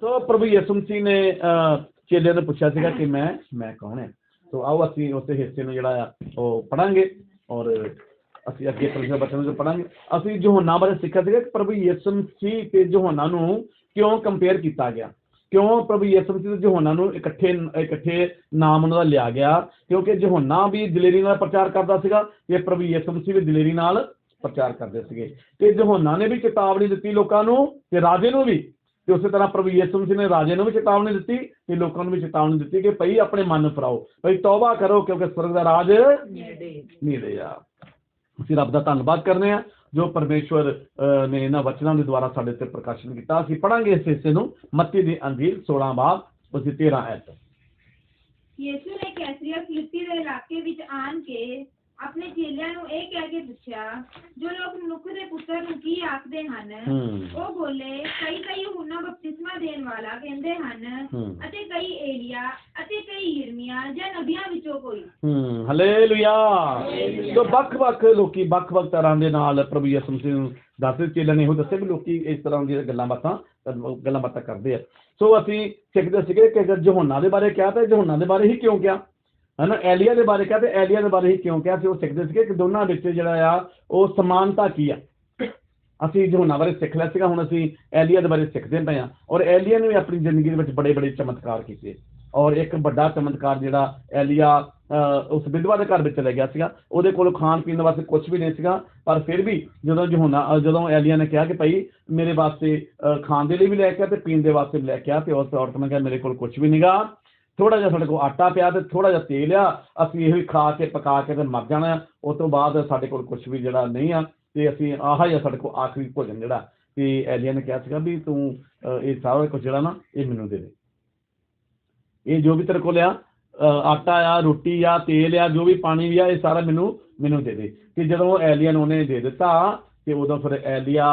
ਤੋ ਪ੍ਰਭੂ ਯਿਸੂ ਮਸੀਹ ਨੇ ਅਹ, ਚੇਲਿਆਂ ਨੂੰ ਪੁੱਛਿਆ ਸੀਗਾ ਕਿ ਮੈਂ ਮੈਂ ਕੌਣ ਹਾਂ? ਸੋ ਆਓ ਅਸੀਂ ਉਸ ਹਿੱਸੇ ਨੂੰ ਜਿਹੜਾ ਆ ਉਹ ਪੜਾਂਗੇ ਔਰ ਅਸੀਂ ਅੱਗੇ ਪਰਮੇਸ਼ਰ ਦੇ ਬਚਨ ਨੂੰ ਪੜਾਂਗੇ ਅਸੀਂ ਯਹੋਨਾ ਬਾਰੇ ਸਿੱਖਿਆ ਸੀਗਾ ਕਿ ਪ੍ਰਭੂ ਯਿਸੂ ਮਸੀਹ ਤੇ ਯਹੋਨਾ ਨੂੰ ਕਿਉਂ ਕੰਪੇਅਰ ਕੀਤਾ ਗਿਆ? ਕਿਉਂ ਪ੍ਰਭੂ ਯਿਸੂ ਮਸੀਹ ਤੇ ਯਹੋਨਾ ਨੂੰ ਇਕੱਠੇ ਇਕੱਠੇ ਨਾਮ ਉਹਨਾਂ ਦਾ ਲਿਆ ਗਿਆ? ਕਿਉਂਕਿ ਯਹੋਨਾ ਵੀ ਦਲੇਰੀ ਨਾਲ ਪ੍ਰਚਾਰ ਕਰਦਾ ਸੀਗਾ ਤੇ ਪ੍ਰਭੂ ਯਿਸੂ ਮਸੀਹ ਵੀ ਦਲੇਰੀ ਨਾਲ ਪ੍ਰਚਾਰ ਕਰਦੇ ਸੀਗੇ। ਤੇ ਯਹੋਨਾ ਨੇ ਵੀ ਚੇਤਾਵਨੀ ਦਿੱਤੀ ਲੋਕਾਂ ਨੂੰ ਤੇ ਰਾਜੇ ਨੂੰ ਵੀ। ਤੇ ਉਸੇ ਤਰ੍ਹਾਂ ਪ੍ਰਭੂ ਯਿਸੂ ਮਸੀਹ ਨੇ ਰਾਜੇ ਨੂੰ ਵੀ ਚੇਤਾਵਨੀ ਦਿੱਤੀ ਤੇ ਲੋਕਾਂ ਨੂੰ ਵੀ ਚੇਤਾਵਨੀ ਦਿੱਤੀ ਕਿ ਭਈ ਆਪਣੇ ਮਨ ਫਰਾਓ ਭਈ ਤੌਬਾ ਕਰੋ ਕਿਉਂਕਿ ਸਵਰਗ ਦਾ ਰਾਜ ਨੇੜੇ ਆ। ਅਸੀਂ ਰੱਬ ਦਾ ਧੰਨਵਾਦ ਕਰਨੇ ਆ, ਜੋ ਪਰਮੇਸ਼ਵਰ ਨੇ ਇਹਨਾਂ ਵਚਨਾਂ ਦੇ ਦੁਆਰਾ ਸਾਡੇ ਤੇ ਪ੍ਰਕਾਸ਼ਨ ਕੀਤਾ। ਅਸੀਂ ਪੜਾਂਗੇ ਇਸ ਹਿੱਸੇ ਨੂੰ, ਮੱਤੀ ਦੀ ਅੰਜੀਲ 16 ਬਾਅਦ ਉਸੇ 13 ਐਤ ਯੀਸ਼ੂ ਨੇ ਕੈਸਰੀਆ ਫਿਲਿੱਪੀ ਦੇ ਇਲਾਕੇ ਵਿੱਚ ਆਣ ਕੇ ਆਪਣੇ ਚੇਲਿਆਂ ਨੂੰ ਇਹ ਕਹਿ ਕੇ ਪੁੱਛਿਆ ਜੋ ਲੋਕ ਮਨੁੱਖ ਦੇ ਪੁੱਤਰ ਨੂੰ ਕੀ ਆਖਦੇ ਹਨ? ਹੂੰ। ਉਹ ਬੋਲੇ ਕਈ ਕਈ ਹੁਣਾ ਬਪਤਿਸਮਾ ਦੇਣ ਵਾਲਾ ਕਹਿੰਦੇ ਹਨ ਹੂੰ। ਅਤੇ ਕਈ ਏਲੀਆ ਅਤੇ ਕਈ ਯਿਰਮੀਆ ਜਾਂ ਨਬੀਆਂ ਵਿੱਚੋਂ ਕੋਈ। ਹੂੰ ਹਲੇਲੂਇਆ। ਸੋ ਵੱਖ-ਵੱਖ ਲੋਕੀ ਵੱਖ-ਵੱਖ ਤਰ੍ਹਾਂ ਦੇ ਨਾਲ ਪ੍ਰਭੂ ਯਿਸੂ ਮਸੀਹ ਨੂੰ ਦੱਸਦੇ ਚੇਲਿਆਂ ਨੇ ਇਹੋ ਦੱਸਿਆ ਵੀ ਲੋਕੀ ਇਸ ਤਰ੍ਹਾਂ ਦੀਆਂ ਗੱਲਾਂ ਬਾਤਾਂ ਗੱਲਾਂ ਬਾਤਾਂ ਕਰਦੇ ਆ। ਸੋ ਅਸੀਂ ਸਿੱਖਦੇ ਸੀਗੇ ਕਿ ਯਹੋਨਾ ਦੇ ਬਾਰੇ ਕਿਹਾ ਤਾਂ ਯਹੋਨਾ ਦੇ ਬਾਰੇ ਹੀ ਕਿਉਂ ਕਿਹਾ? ਹਨਾ, ਐਲੀਆ ਦੇ ਬਾਰੇ ਕਿਹਾ ਤੇ ਐਲੀਆ ਦੇ ਬਾਰੇ ਹੀ ਕਿਉਂ ਕਿਹਾ ਸੀ, ਉਹ ਸਿੱਖਦੇ ਸੀਗੇ ਕਿ ਦੋਨਾਂ ਵਿੱਚ ਜਿਹੜਾ ਆ, ਉਹ ਸਮਾਨਤਾ ਕੀ ਆ? ਅਸੀਂ ਯਹੋਨਾ ਬਾਰੇ ਸਿੱਖ ਲਿਆ ਸੀਗਾ, ਹੁਣ ਅਸੀਂ ਐਲੀਆ ਦੇ ਬਾਰੇ ਸਿੱਖਦੇ ਪਏ ਆ ਔਰ ਐਲੀਆ ਨੇ ਵੀ ਆਪਣੀ ਜ਼ਿੰਦਗੀ ਦੇ ਵਿੱਚ ਬੜੇ ਬੜੇ ਚਮਤਕਾਰ ਕੀਤੇ ਔਰ ਇੱਕ ਵੱਡਾ ਚਮਤਕਾਰ ਜਿਹੜਾ ਐਲੀਆ ਉਸ ਵਿਧਵਾ ਦੇ ਘਰ ਵਿੱਚ ਚਲੇ ਗਿਆ ਸੀਗਾ, ਉਹਦੇ ਕੋਲ ਖਾਣ ਪੀਣ ਵਾਸਤੇ ਕੁਝ ਵੀ ਨਹੀਂ ਸੀਗਾ, ਪਰ ਫਿਰ ਵੀ ਜਦੋਂ ਜਹੋਨਾ ਜਦੋਂ ਐਲੀਆ ਨੇ ਕਿਹਾ ਕਿ ਭਾਈ ਮੇਰੇ ਵਾਸਤੇ ਖਾਣ ਦੇ ਲਈ ਵੀ ਲੈ ਕੇ ਆ ਤੇ ਪੀਣ ਦੇ ਵਾਸਤੇ ਵੀ ਲੈ ਕੇ ਆ ਤੇ ਉਸ ਔਰਤ ਨੇ ਕਿਹਾ ਮੇਰੇ ਕੋਲ ਕੁਝ ਵੀ ਨਹੀਂਗਾ ਥੋੜਾ ਜਿਹਾ ਸਾਡੇ ਕੋਲ ਆਟਾ ਪਿਆ ਤੇ ਥੋੜਾ ਜਿਹਾ ਤੇਲ ਆ, ਅਸੀਂ ਇਹੋ ਹੀ ਖਾ ਕੇ, ਪਕਾ ਕੇ ਤੇ ਮਰ ਜਾਣਾ ਆ। ਉਸ ਤੋਂ ਬਾਅਦ ਸਾਡੇ ਕੋਲ ਕੁਝ ਵੀ ਜਿਹੜਾ ਨਹੀਂ ਆ, ਤੇ ਅਸੀਂ ਆਹ ਹੀ ਸਾਡੇ ਕੋਲ ਆਖਰੀ ਭੋਜਨ ਜਿਹੜਾ। ਤੇ ਐਲੀਆ ਨੇ ਕਿਹਾ ਸੀਗਾ ਵੀ ਤੂੰ ਇਹ ਸਾਰਾ ਕੁਝ ਜਿਹੜਾ ਨਾ, ਇਹ ਮੈਨੂੰ ਦੇ ਦੇ। ਇਹ ਜੋ ਵੀ ਤੇਰੇ ਕੋਲ ਆ ਆਟਾ ਆ, ਰੋਟੀ ਆ, ਤੇਲ ਆ, ਜੋ ਵੀ ਪਾਣੀ ਵੀ ਆ, ਇਹ ਸਾਰਾ ਮੈਨੂੰ ਮੈਨੂੰ ਦੇ ਦੇ। ਤੇ ਜਦੋਂ ਐਲੀਆ ਨੂੰ ਉਹਨੇ ਦੇ ਦਿੱਤਾ, ਤੇ ਉਦੋਂ ਫਿਰ ਐਲੀਆ